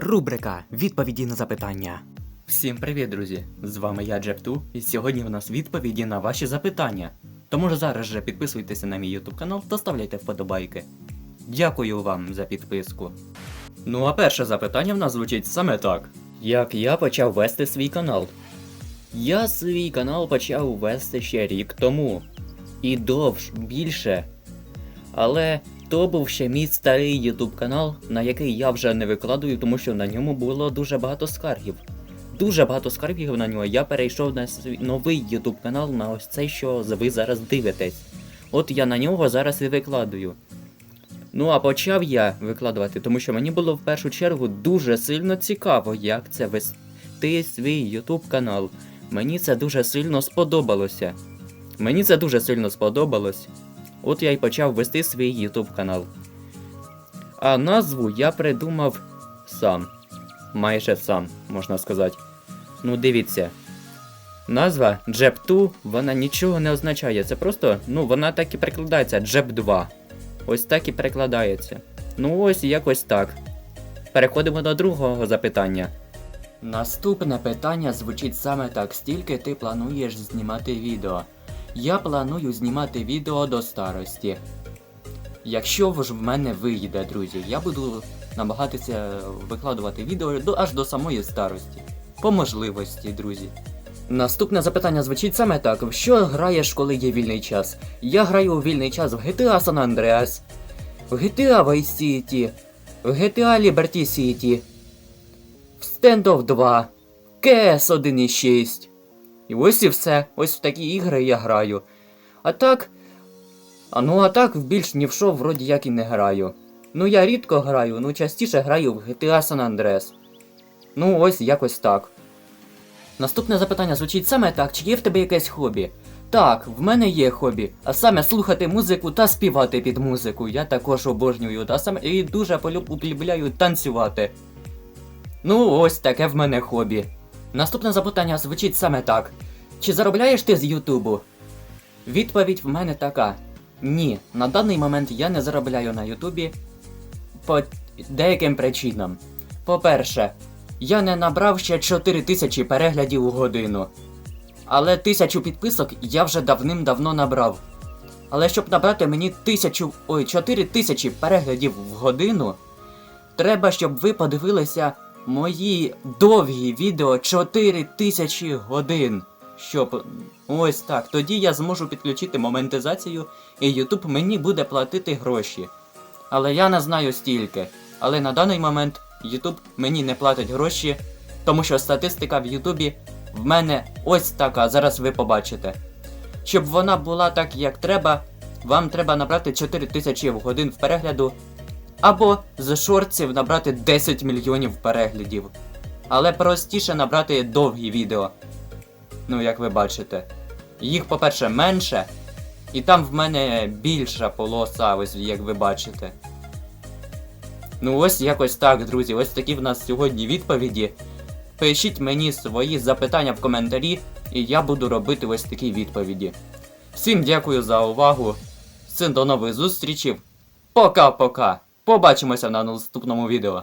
Рубрика Відповіді на запитання. Всім привіт, друзі! З вами я Джепту, і сьогодні у нас відповіді на ваші запитання. Тому ж зараз же підписуйтеся на мій YouTube канал та ставляйте вподобайки. Дякую вам за підписку. Ну а перше запитання в нас звучить саме так: Як я почав вести свій канал? Я свій канал почав вести ще рік тому. І довж більше. Але то був ще мій старий YouTube канал, на який я вже не викладую, тому що на ньому було дуже багато скаргів. Дуже багато скаргів на нього. Я перейшов на свій новий YouTube канал, на ось цей, що ви зараз дивитесь. От я на нього зараз і викладую. Ну а почав я викладувати, тому що мені було в першу чергу дуже сильно цікаво, як це вести свій YouTube канал. Мені це дуже сильно сподобалося. Мені це дуже сильно сподобалось. От я й почав вести свій YouTube канал. А назву я придумав сам. Майже сам, можна сказати. Ну, дивіться. Назва Джеп 2, вона нічого не означає. Це просто, ну, вона так і перекладається Джеп 2. Ось так і перекладається. Ну ось якось так. Переходимо до другого запитання. Наступне питання звучить саме так: стільки ти плануєш знімати відео? Я планую знімати відео до старості. Якщо ж в мене вийде, друзі, я буду намагатися викладувати відео до, аж до самої старості. По можливості, друзі. Наступне запитання звучить саме так: що граєш, коли є вільний час? Я граю у вільний час в GTA San Andreas, в GTA Vice City, в GTA Liberty City, в Standoff 2, CS 1.6. І ось і все. Ось в такі ігри я граю. А так. А ну а так в більш ні в що вроді як і не граю. Ну я рідко граю, ну частіше граю в GTA San Andreas. Ну ось якось так. Наступне запитання звучить саме так, чи є в тебе якесь хобі? Так, в мене є хобі, а саме слухати музику та співати під музику. Я також обожнюю, та саме і дуже полюб- полюбляю танцювати. Ну, ось таке в мене хобі. Наступне запитання звучить саме так: Чи заробляєш ти з Ютубу? Відповідь в мене така: ні, на даний момент я не заробляю на Ютубі по деяким причинам. По-перше, я не набрав ще 4000 переглядів у годину. Але тисячу підписок я вже давним-давно набрав. Але щоб набрати мені тисячу. ой, 4000 переглядів в годину, треба, щоб ви подивилися мої довгі відео 4000 годин. Щоб. Ось так. Тоді я зможу підключити монетизацію, і YouTube мені буде платити гроші. Але я не знаю стільки. Але на даний момент YouTube мені не платить гроші, тому що статистика в Ютубі в мене ось така, зараз ви побачите. Щоб вона була так, як треба, вам треба набрати 4000 годин в перегляду, або з шортів набрати 10 мільйонів переглядів. Але простіше набрати довгі відео. Ну, як ви бачите. Їх, по-перше, менше, і там в мене більша полоса, ось як ви бачите. Ну ось якось так, друзі. Ось такі в нас сьогодні відповіді. Пишіть мені свої запитання в коментарі, і я буду робити ось такі відповіді. Всім дякую за увагу. Всім до нових зустрічей. Пока-пока. Побачимося на наступному відео.